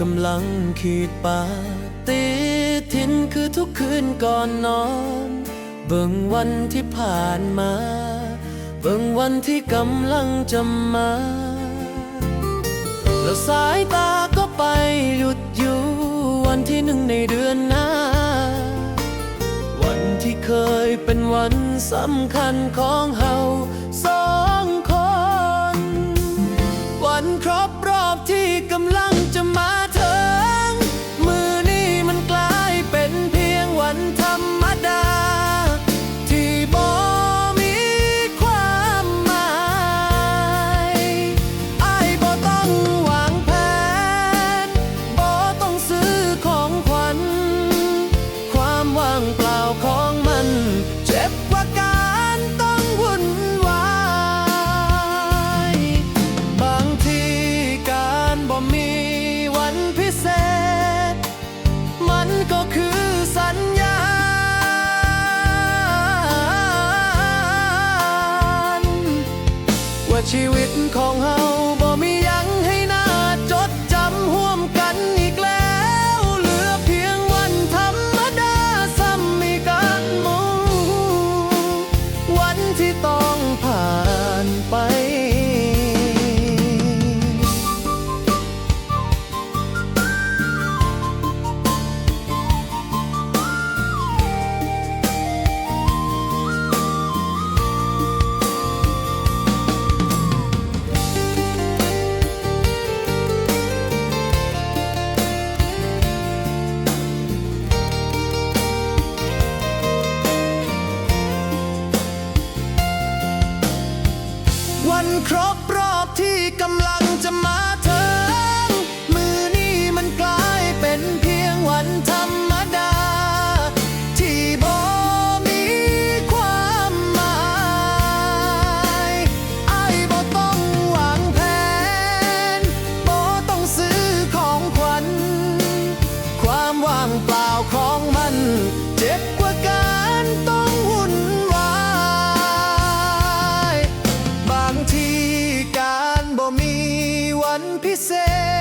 กำลังขีดปาฏิทินคือทุกคืนก่อนนอน เบิ่งวันที่ผ่านมา เบิ่งวันที่กำลังจะมา แล้วสายตาก็ไปหยุดอยู่ วันที่หนึ่งในเดือนหน้า วันที่เคยเป็นวันสำคัญของเฮา ชีวิตของเฮาบ่มียังให้น่าจดจำห่วมกันอีกแล้ว เหลือเพียงวันธรรมดาซ้ำมีกันมู่วันที่ต้อันครบรอบที่กำลังจะ ก